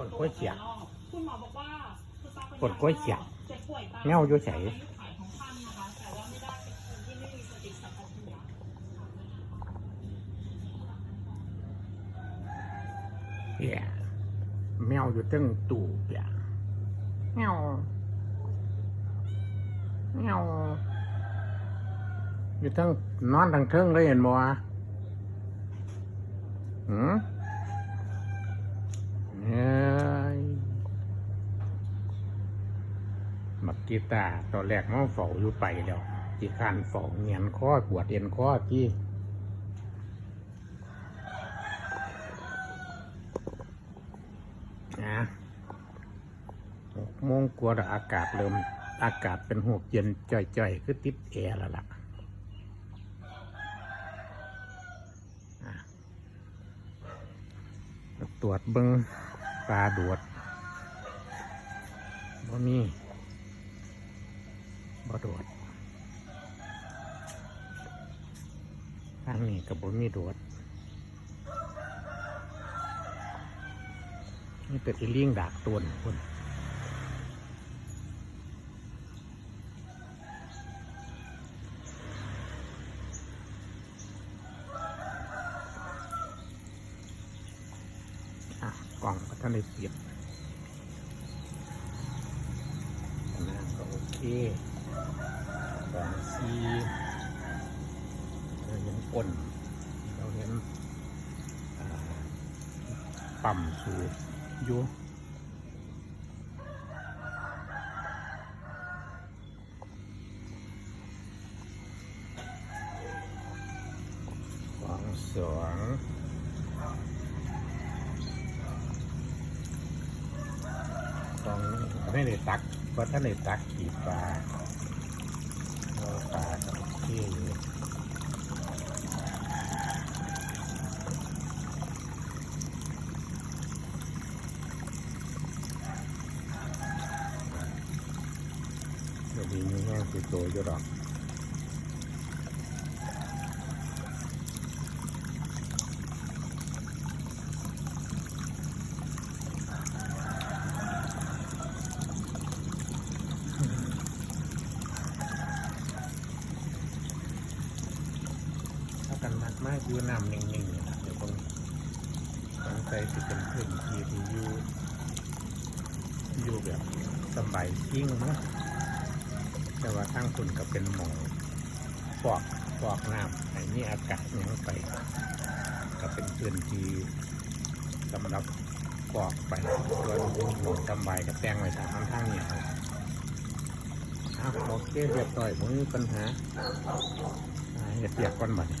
ต้นกล้วยเสียบคุณหมอบอกว่าคุณตาเป็นต้นกล้วยเสียบเจ็บป่วยตามเงาอยู่ไสอายุขัยของท่านนะคะแต่ว่าไม่ได้เป็นคนที่ไม่มีสติสัมปชัญญะเปียแมวอยู่ตั้งตู่เปียแมวแมวอยู่ตั้งนอนทั้งเทิงเลยเห็นบ่วะหืมเฮ้ย มักกีตาตอนแรกมันเฝ้าอยู่ไปแล้วจีคานเฝ้าเงียนคอปวดเอ็นคอที่นะหกโมงกว่าแล้วอากาศเริ่มอากาศเป็นหกเย็นจ่อยๆ คือติดแอร์แล้วล่ะตรวจเบิงปลาดวดบ่มี บ่ดดทางนี้กับบ่มีดดนี่เป็นอีเลี่ยงดากตัวหนึ่งคนอะกล่องท่านได้เสียบอันนั้นก็โอเคกล่องซีเราเห็นก้นเราเห็นปั๊มสูบอยู่สองสองสองไม่ได้ตักเพราะท่านได้ตักขีดปลาเราปลากับที่อยู่เดี๋ยวนี้มีแห้งติดตัวอยู่หรอกถ้ากันมากมากยูน้ำนิ่งๆนี่ล่ะเดี๋ยวคงสงสัยจะเป็นพื้นที่ที่อยู่อยู่แบบสบายชิ่งนาะ แต่ว่าทั้งคุณก็เป็นหมองฟอกฟอกน้ำไอ้นี่อากาศยังไป ก็เป็นพื้นที่สำหรับฟอกไปส่วนหมองสบายกับแป้งไว้ทางข้างทางเนี่ยครับอะโอเคเรียบร้อยไม่มีปัญหาอ่าเห็ดเปียกก่อนบัดนี้